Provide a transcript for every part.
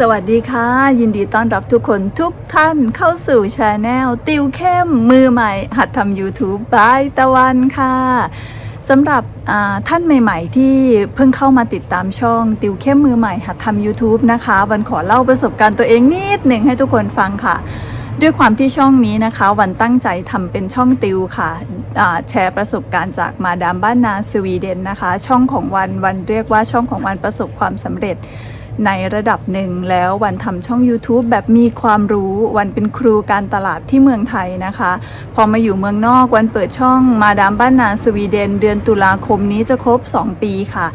สวัสดีค่ะ ยินดีต้อนรับทุกคนทุกท่านเข้าสู่ช anel ติวเข้มมือใหม่ หัดทำ YouTube บายตะวันค่ะสำหรับท่านใหม่ ๆ ที่เพิ่งเข้ามาติดตามช่องติวเข้มมือใหม่ หัดทำ YouTube นะคะวันขอเล่าประสบการณ์ตัวเองนิดหนึ่งให้ทุกคนฟังค่ะ ด้วยความที่ช่องนี้นะคะ วันตั้งใจทำเป็นช่องติวค่ะแชร์ประสบการณ์จากมาดามบ้านนาสวีเดนนะคะ ช่องของวันวันเรียกว่าช่องของวันประสบความสำเร็จ ในระดับหนึ่งแล้ววันทำช่อง YouTube แบบมีความรู้วันเป็นครูการตลาดที่เมืองไทยนะคะ พอมาอยู่เมืองนอกวันเปิดช่องมาดามบ้านนาสวีเดน เดือนตุลาคมนี้จะครบ 2 ปีค่ะ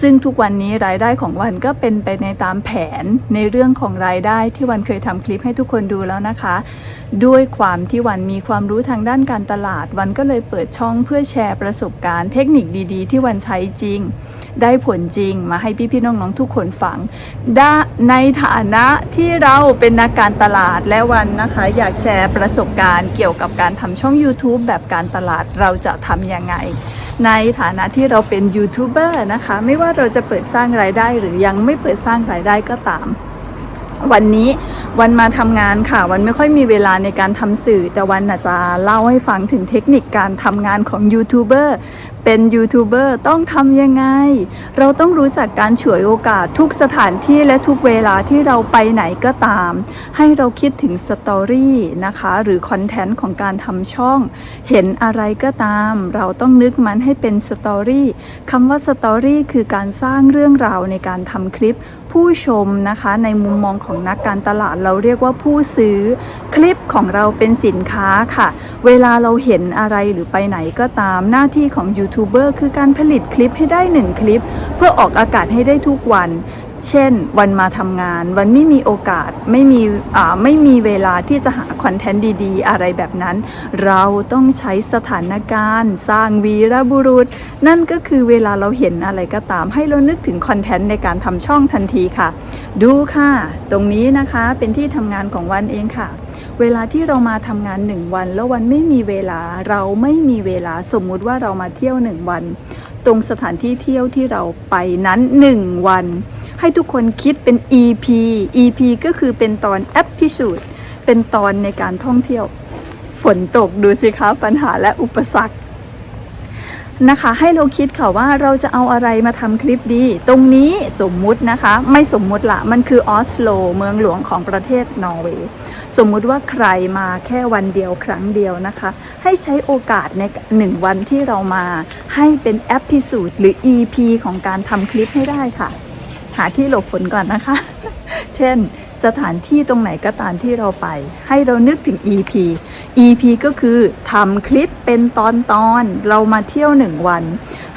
ซึ่งทุกวันนี้รายได้ของวันก็เป็นไปในตามแผนในเรื่องของรายได้ที่วันเคยทำคลิปให้ทุกคนดูแล้วนะคะ ด้วยความที่วันมีความรู้ทางด้านการตลาด วันก็เลยเปิดช่องเพื่อแชร์ประสบการณ์เทคนิคดีๆ ที่วันใช้จริง ได้ผลจริงมาให้พี่ๆน้องๆทุกคนฟังด้าในฐานะที่เราเป็นนักการตลาดและวันนะคะ อยากแชร์ประสบการณ์เกี่ยวกับการทำช่อง YouTube แบบการตลาดเราจะทำยังไง ในฐานะที่เราเป็นยูทูบเบอร์นะคะ ไม่ว่าเราจะเปิดสร้างรายได้หรือยังไม่เปิดสร้างรายได้ก็ตาม วันนี้วันมาทำงานค่ะ วันไม่ค่อยมีเวลาในการทำสื่อ แต่วันอาจจะเล่าให้ฟังถึงเทคนิคการทำงานของยูทูบเบอร์เป็นยูทูบเบอร์ต้องทำยังไง เราต้องรู้จักการฉวยโอกาสทุกสถานที่และทุกเวลาที่เราไปไหนก็ตาม ให้เราคิดถึงสตอรี่นะคะ หรือคอนเทนต์ของการทำช่อง เห็นอะไรก็ตาม เราต้องนึกมันให้เป็นสตอรี่คำว่าสตอรี่คือการสร้างเรื่องราวในการทำคลิป ผู้ชมนะคะในมุมมองของนักการตลาดเราเรียกว่าผู้ซื้อ คลิปของเราเป็นสินค้าค่ะ เวลาเราเห็นอะไรหรือไปไหนก็ตามหน้าที่ของยูทูบเบอร์คือการผลิตคลิปให้ได้หนึ่งคลิป เพื่อออกอากาศให้ได้ทุกวัน เช่น วันมาทำงาน วันไม่มีโอกาสไม่มีไม่มีเวลาที่จะหาคอนเทนต์ดีๆ อะไรแบบนั้น เราต้องใช้สถานการณ์ สร้างวีรบุรุษ นั่นก็คือเวลาเราเห็นอะไรก็ตาม ให้เรานึกถึงคอนเทนต์ในการทำช่องทันทีค่ะ ดูค่ะ ตรงนี้นะคะเป็นที่ทำงานของวันเองค่ะ เวลาที่เรามาทำงานหนึ่งวัน แล้ววันไม่มีเวลาเราไม่มีเวลาสมมุติว่าเรามาเที่ยวหนึ่งวัน ตรงสถานที่เที่ยวที่เราไปนั้นหนึ่งวัน ให้ทุกคนคิดเป็น EP EP ก็คือเป็นตอน episode เป็นตอนในการท่องเที่ยว ฝนตกดูสิคะปัญหาและอุปสรรคนะคะ ให้เราคิดค่ะว่าเราจะเอาอะไรมาทำคลิปดี ตรงนี้สมมุตินะคะ ไม่สมมุติละมันคือออสโลเมืองหลวงของประเทศนอร์เวย์สมมุติว่าใครมาแค่วันเดียวครั้งเดียวนะคะ ให้ใช้โอกาสในหนึ่งวันที่เรามา ให้เป็นแอปพิสูจหรือ EP ของการทำคลิปให้ได้ค่ะ หาที่หลบฝนก่อนนะคะ เช่น สถานที่ตรงไหนก็ตามที่เราไป ให้เรานึกถึง EP EP ก็คือทำคลิปเป็นตอนตอนๆเรามาเที่ยวหนึ่งวัน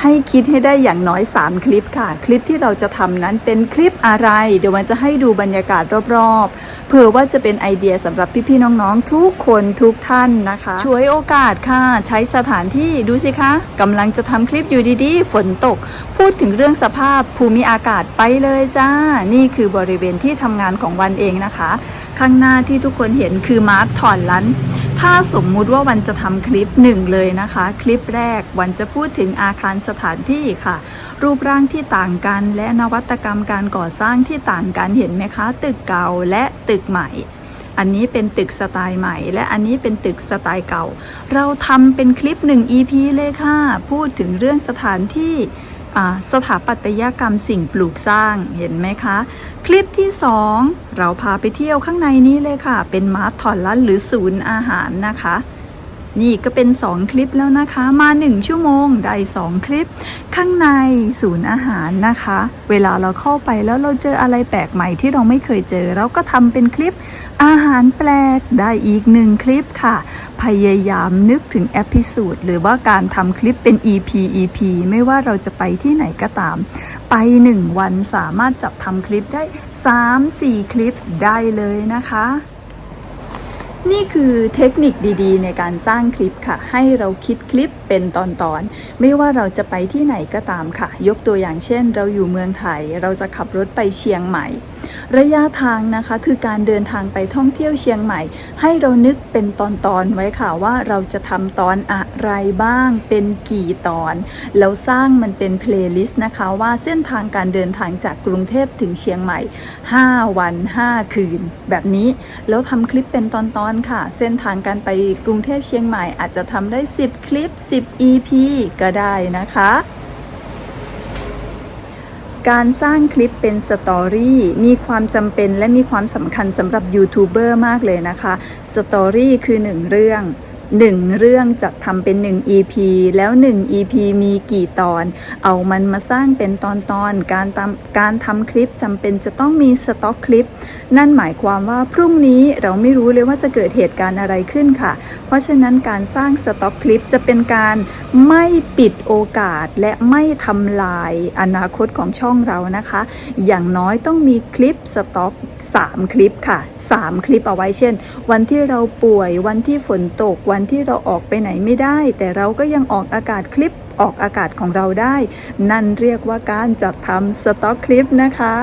ให้คิดให้ได้อย่างน้อย 3 คลิปค่ะ คลิปที่เราจะทำนั้นเป็นคลิปอะไร เดี๋ยวมันจะให้ดูบรรยากาศรอบๆ เผื่อว่าจะเป็นไอเดียสำหรับพี่ๆน้องๆ ทุกคนทุกท่านนะคะช่วยโอกาสค่ะ ใช้สถานที่ดูสิคะกำลังจะทำคลิปอยู่ดีๆ ฝนตก พูดถึงเรื่องสภาพภูมิอากาศไปเลยจ้า นี่คือบริเวณที่ทำงานของวันเองนะคะ ข้างหน้าที่ทุกคนเห็นคือมาร์ทถอนลัน ถ้าสมมุติว่าวันจะทำคลิปหนึ่งเลยนะคะ คลิปแรกวันจะพูดถึงอาคารสถานที่ค่ะ รูปร่างที่ต่างกันและนวัตกรรมการก่อสร้างที่ต่างกันเห็นไหมคะ ตึกเก่าและตึกใหม่ อันนี้เป็นตึกสไตล์ใหม่ และอันนี้เป็นตึกสไตล์เก่า เราทำเป็นคลิปหนึ่ง EP เลยค่ะ พูดถึงเรื่องสถานที่ สถาปัตยกรรมสิ่งปลูกสร้างเห็นไหมคะ คลิปที่ 2 เราพาไปเที่ยวข้างในนี้เลยค่ะ เป็นมาร์ทถอนลันหรือศูนย์อาหารนะคะ นี่ก็เป็น 2 คลิปแล้วนะคะมา 1 ชั่วโมงได้2คลิป ข้างในศูนย์อาหารนะคะ เวลาเราเข้าไปแล้วเราเจออะไรแปลกใหม่ที่เราไม่เคยเจอ เราก็ทำเป็นคลิปอาหารแปลกได้อีกหนึ่งคลิปค่ะ พยายามนึกถึงแอพิสูดหรือว่าการทำคลิปเป็น EP EP ไม่ว่าเราจะไปที่ไหนก็ตาม ไป 1 วันสามารถจับทำคลิปได้ 3-4 คลิปได้เลยนะคะ นี่คือเทคนิคดีๆ ในการสร้างคลิปค่ะ ให้เราคิดคลิปเป็นตอนๆ ไม่ว่าเราจะไปที่ไหนก็ตามค่ะ ยกตัวอย่างเช่น เราอยู่เมืองไทย เราจะขับรถไปเชียงใหม่ ระยะทางนะคะคือการเดินทางไปท่องเที่ยวเชียงใหม่ ให้เรานึกเป็นตอนๆไว้ค่ะว่าเราจะทำตอนอะไรบ้าง เป็นกี่ตอน แล้วสร้างมันเป็นเพลย์ลิสต์นะคะว่าเส้นทางการเดินทางจากกรุงเทพถึงเชียงใหม่ 5 วัน 5 คืน แบบนี้ แล้วทำคลิปเป็นตอนๆค่ะ เส้นทางการไปกรุงเทพเชียงใหม่อาจจะทำได้ 10 คลิป 10 EP ก็ได้นะคะ การสร้างคลิปเป็นสตอรี่มีความจำเป็นและมีความสำคัญสำหรับยูทูบเบอร์มากเลยนะคะ สตอรี่คือหนึ่งเรื่อง หนึ่งเรื่องจะทำเป็น 1 EP แล้ว 1 EP มีกี่ตอน เอามันมาสร้างเป็นตอนตอนการทำการทำคลิปจำเป็นจะต้องมีสต็อกคลิป นั่นหมายความว่าพรุ่งนี้เราไม่รู้เลยว่าจะเกิดเหตุการณ์อะไรขึ้นค่ะ เพราะฉะนั้นการสร้างสต็อกคลิปจะเป็นการไม่ปิดโอกาสและไม่ทำลายอนาคตของช่องเรานะคะ อย่างน้อยต้องมีคลิปสต็อก3 คลิปค่ะ 3 คลิปเอาไว้เช่น วันที่เราป่วยวันที่ฝนตกวันที่เราออกไปไหนไม่ได้ แต่เราก็ยังออกอากาศคลิปออกอากาศของเราได้ นั่นเรียกว่าการจัดทำสต็อกคลิปนะคะ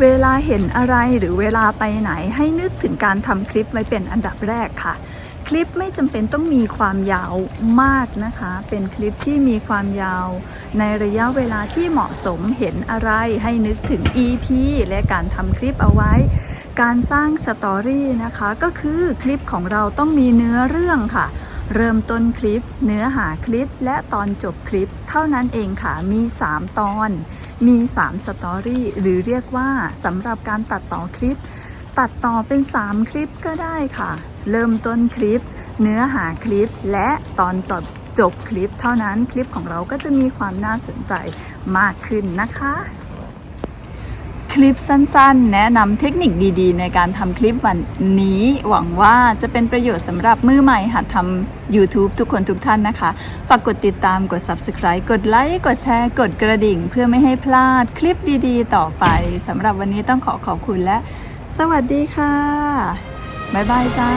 เวลาเห็นอะไรหรือเวลาไปไหนให้นึกถึงการทำคลิปไว้เป็นอันดับแรกค่ะ คลิปไม่จำเป็นต้องมีความยาวมากนะคะ เป็นคลิปที่มีความยาว ในระยะเวลาที่เหมาะสมเห็นอะไรให้นึกถึง EP และการทำคลิปเอาไว้ การสร้างสตอรี่นะคะ ก็คือคลิปของเราต้องมีเนื้อเรื่องค่ะ เริ่มต้นคลิป เนื้อหาคลิป และตอนจบคลิป เท่านั้นเองค่ะ มี 3 ตอน มี 3 สตอรี่ หรือเรียกว่าสำหรับการตัดต่อคลิป ตัดต่อเป็น 3 คลิปก็ได้ค่ะ เริ่มต้นคลิป เนื้อหาคลิป และตอนจบจบคลิปเท่านั้นคลิปของเราก็จะมีความน่าสนใจมากขึ้นนะคะ คลิปสั้นๆ แนะนำเทคนิคดีๆ ในการทำคลิปวันนี้ หวังว่าจะเป็นประโยชน์สำหรับมือใหม่หัดทำ YouTube ทุกคนทุกท่านนะคะ ฝากกดติดตามกด Subscribe กดไลค์กดแชร์ กดกระดิ่ง เพื่อไม่ให้พลาดคลิปดีๆ ต่อไปสำหรับวันนี้ต้องขอขอบคุณและ สวัสดีค่ะ บ๊ายบายจ้า